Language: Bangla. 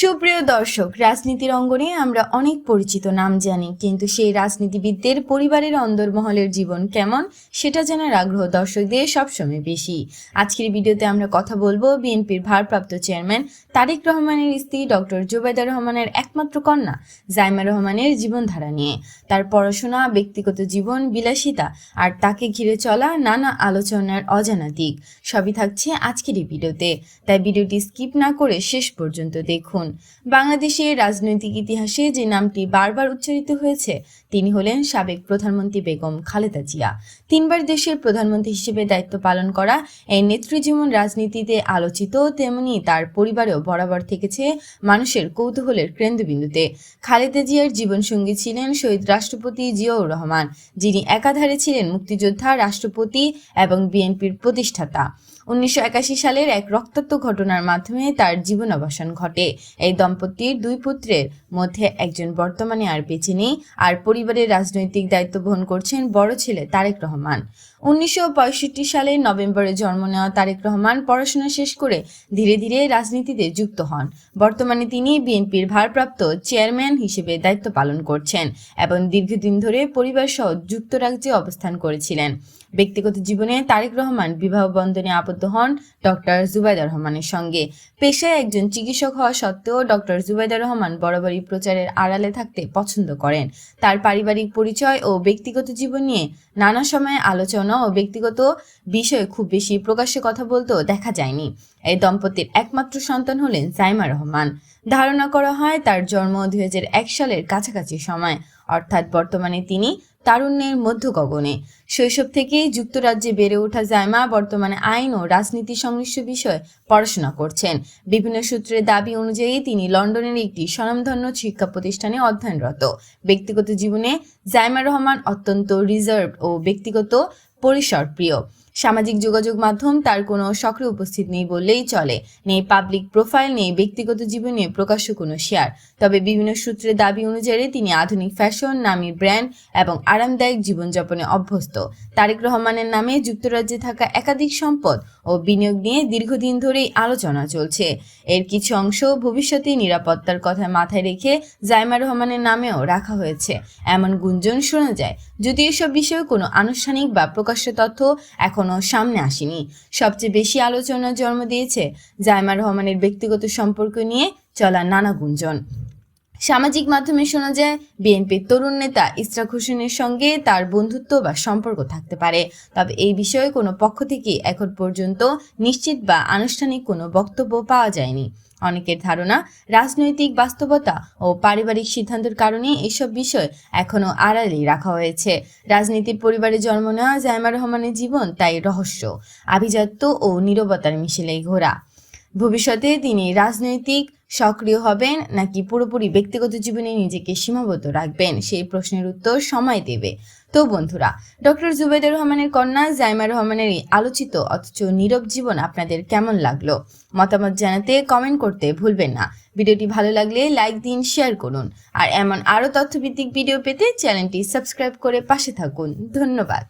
সুপ্রিয় দর্শক, রাজনীতির অঙ্গনে আমরা অনেক পরিচিত, নাম জানি, কিন্তু সেই রাজনীতিবিদদের পরিবারের অন্দরমহলের জীবন কেমন, সেটা জানার আগ্রহ দর্শকদের সবসময় বেশি। আজকের ভিডিওতে আমরা কথা বলব বিএনপির ভারপ্রাপ্ত চেয়ারম্যান তারেক রহমানের স্ত্রী ডক্টর জুবেদা রহমানের একমাত্র কন্যা জাইমা রহমানের জীবনধারা নিয়ে। তার পড়াশোনা, ব্যক্তিগত জীবন বিলাসিতা আর তাকে ঘিরে চলা নানা আলোচনার অজানা দিক। সবই থাকছে আজকের এই ভিডিওতে। তাই ভিডিওটি স্কিপ না করে শেষ পর্যন্ত দেখুন। বাংলাদেশের রাজনৈতিক ইতিহাসে যে নামটি বারবার উচ্চারিত হয়েছে, তিনি হলেন সাবেক প্রধানমন্ত্রী বেগম খালেদা জিয়া। তিনবার দেশের প্রধানমন্ত্রী হিসেবে দায়িত্ব পালন করা এই নেত্রী যেমন রাজনীতিতে আলোচিত, তেমনি তার পরিবারেও বরাবর থেকেছে মানুষের কৌতূহলের কেন্দ্রবিন্দুতে। খালেদা জিয়ার জীবনসঙ্গী ছিলেন শহীদ রাষ্ট্রপতি জিয়াউর রহমান, যিনি একাধারে ছিলেন মুক্তিযোদ্ধা, রাষ্ট্রপতি এবং বিএনপির প্রতিষ্ঠাতা। উনিশশো একাশি সালের এক রক্তাক্ত ঘটনার মাধ্যমে তার জীবনাবসান ঘটে। এই দম্পতির দুই পুত্রের মধ্যে একজন বর্তমানে আর বেঁচে নেই, আর পরিবারের রাজনৈতিক দায়িত্ব বহন করছেন বড় ছেলে তারেক রহমান। উনিশশো পঁয়ষট্টি সালে নভেম্বরে জন্ম নেওয়া তারেক রহমান পড়াশোনা শেষ করে ধীরে ধীরে রাজনীতিতে যুক্ত হন। বর্তমানে তিনি বিএনপির ভারপ্রাপ্ত চেয়ারম্যান হিসেবে দায়িত্ব পালন করছেন এবং দীর্ঘদিন ধরে পরিবার সহ যুক্তরাজ্যে অবস্থান করেছিলেন। ব্যক্তিগত জীবনে তারেক রহমান বিবাহ বন্ধনে আবদ্ধ হন ডক্টর জুবাইদা রহমানের সঙ্গে। পেশায় একজন চিকিৎসক হওয়া সত্ত্বেও ডক্টর জুবাইদা রহমান বরাবরই প্রচারের আড়ালে থাকতে পছন্দ করেন। তার পারিবারিক পরিচয় ও ব্যক্তিগত জীবন নিয়ে নানা সময়ে আলোচনা ও ব্যক্তিগত বিষয়ে খুব বেশি প্রকাশ্যে কথা বলতেও দেখা যায়নি। এই দম্পতির একমাত্র সন্তান হলেন জাইমা রহমান। ধারণা করা হয় তার জন্ম দুই হাজার এক সালের কাছাকাছি সময়, অর্থাৎ বর্তমানে তিনি তারুণ্যের মধ্য গগনে শৈশব থেকেই যুক্তরাজ্যে বেড়ে ওঠা জাইমা বর্তমানে আইন ও রাজনীতি সংশ্লিষ্ট বিষয়ে পড়াশোনা করছেন। বিভিন্ন সূত্রের দাবি অনুযায়ী তিনি লন্ডনের একটি স্বনামধন্য শিক্ষা প্রতিষ্ঠানে অধ্যয়নরত। ব্যক্তিগত জীবনে জাইমা রহমান অত্যন্ত রিজার্ভ ও ব্যক্তিগত পরিসর প্রিয়। সামাজিক যোগাযোগ মাধ্যম তার কোনো সক্রিয় উপস্থিত নেই বললেই চলে। নেই পাবলিক প্রোফাইল নেই ব্যক্তিগত জীবনে প্রকাশ্য কোনো শেয়ার তবে বিভিন্ন সূত্রের দাবি অনুযায়ী তিনি আধুনিক ফ্যাশন নামী ব্র্যান্ড এবং আরামদায়ক জীবনযাপনে অভ্যস্ত। তারেক রহমানের নামে যুক্তরাজ্যে থাকা একাধিক সম্পদ ও বিনিয়োগ নিয়ে দীর্ঘদিন ধরেই আলোচনা চলছে। এর কিছু অংশ ভবিষ্যতে নিরাপত্তার কথা মাথায় রেখে জাইমা রহমানের নামেও রাখা হয়েছে। এমন গুঞ্জন শোনা যায়। যদি এসব বিষয়ে কোনো আনুষ্ঠানিক বা প্রকাশ্য তথ্য এখনও সামনে আসেনি। সবচেয়ে বেশি আলোচনার জন্ম দিয়েছে জাইমা রহমানের ব্যক্তিগত সম্পর্ক নিয়ে চলা নানা গুঞ্জন। সামাজিক মাধ্যমে শোনা যায় বিএনপির তরুণ নেতা ইসরাক হোসেনের সঙ্গে তার বন্ধুত্ব বা সম্পর্ক থাকতে পারে। তবে এই বিষয়ে কোনো পক্ষ থেকে এখন পর্যন্ত নিশ্চিত বা আনুষ্ঠানিক কোনো বক্তব্য পাওয়া যায়নি। অনেকের ধারণা, রাজনৈতিক বাস্তবতা ও পারিবারিক সিদ্ধান্তের কারণে এসব বিষয় এখনও আড়ালেই রাখা হয়েছে। রাজনীতির পরিবারে জন্ম নেওয়া জাইমা রহমানের জীবন তাই রহস্য, আভিজাত্য ও নীরবতার মিশেলেই ঘোরা। ভবিষ্যতে তিনি রাজনৈতিক সক্রিয় হবেন নাকি পুরোপুরি ব্যক্তিগত জীবনে নিজেকে সীমাবদ্ধ রাখবেন? সেই প্রশ্নের উত্তর সময় দেবে। তো বন্ধুরা, ডক্টর জুবেদুর রহমানের কন্যা জাইমা রহমানের এই আলোচিত অথচ নীরব জীবন আপনাদের কেমন লাগল? মতামত জানাতে কমেন্ট করতে ভুলবেন না। ভিডিওটি ভালো লাগলে লাইক দিন শেয়ার করুন। আর এমন আরও তথ্যভিত্তিক ভিডিও পেতে চ্যানেলটি সাবস্ক্রাইব করে পাশে থাকুন। ধন্যবাদ।